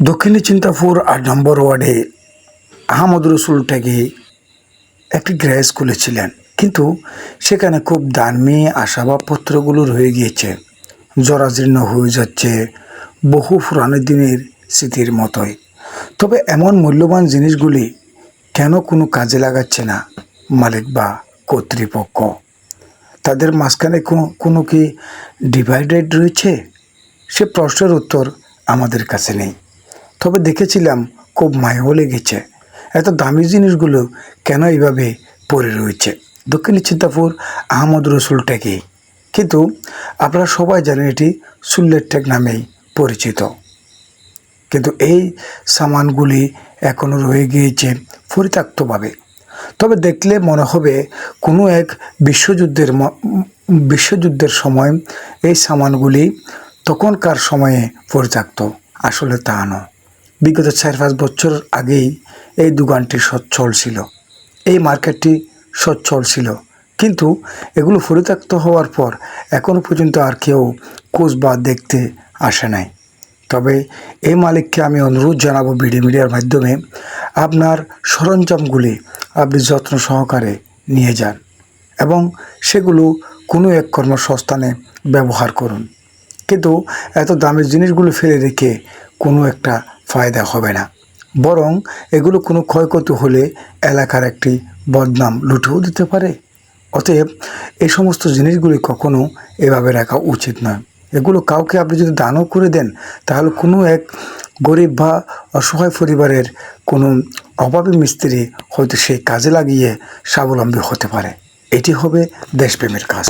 দক্ষিণী চিন্তাপুর আট নম্বর ওয়ার্ডে আহমদ রসুল ট্যাগে একটি গ্যাস খুলেছিলেন কিন্তু সেখানে খুব দামি আসবাবপত্রগুলো রয়ে গিয়েছে। জরাজীর্ণ হয়ে যাচ্ছে বহু পুরানো দিনের স্মৃতির মতোই। তবে এমন মূল্যবান জিনিসগুলি কেন কোনো কাজে লাগাচ্ছে না মালিক বা কর্তৃপক্ষ? তাদের মাঝখানে কোনো কি ডিভাইডেড রয়েছে? সে প্রশ্নের উত্তর আমাদের কাছে নেই। তবে দেখেছিলাম খুব মায়াও লেগেছে। এত দামি জিনিসগুলো কেন এইভাবে পড়ে রয়েছে? দক্ষিণী চিন্তাপুর আহমদ রসুল ট্যাগে। কিন্তু আপনারা সবাই জানেন এটি সুল্লের ট্যাগ নামেই পরিচিত। কিন্তু এই সামানগুলি এখনও রয়ে গিয়েছে পরিত্যক্তভাবে। তবে দেখলে মনে হবে কোনো এক বিশ্বযুদ্ধের বিশ্বযুদ্ধের সময় এই সামানগুলি তখনকার সময়ে পরিত্যক্ত। আসলে তা নয়। বিগত চার পাঁচ বছর আগেই এই দোকানটি সচ্ছল ছিল। এই মার্কেটটি সচ্ছল ছিল। কিন্তু এগুলো পরিত্যক্ত হওয়ার পর এখনও পর্যন্ত আর কেউ খোঁজ বা দেখতে আসে নাই। তবে এই মালিককে আমি অনুরোধ জানাব বিডি মিডিয়ার মাধ্যমে আপনার সরঞ্জামগুলি আপনি যত্ন সহকারে নিয়ে যান এবং সেগুলো কোনো এক কর্মসংস্থানে ব্যবহার করুন। কিন্তু এত দামি জিনিসগুলো ফেলে রেখে কোনো একটা ফায়দা হবে না। বরং এগুলো কোনো ক্ষয়ক্ষতি হলে এলাকার একটি বদনাম লুটেও দিতে পারে। অতএব এই সমস্ত জিনিসগুলি কখনো এভাবে রাখা উচিত নয়। এগুলো কাউকে আপনি যদি দানও করে দেন, তাহলে কোনো এক গরিব বা অসহায় পরিবারের কোনো অভাবী মিস্ত্রি হয়তো সেই কাজে লাগিয়ে স্বাবলম্বী হতে পারে। এটি হবে দেশপ্রেমের কাজ।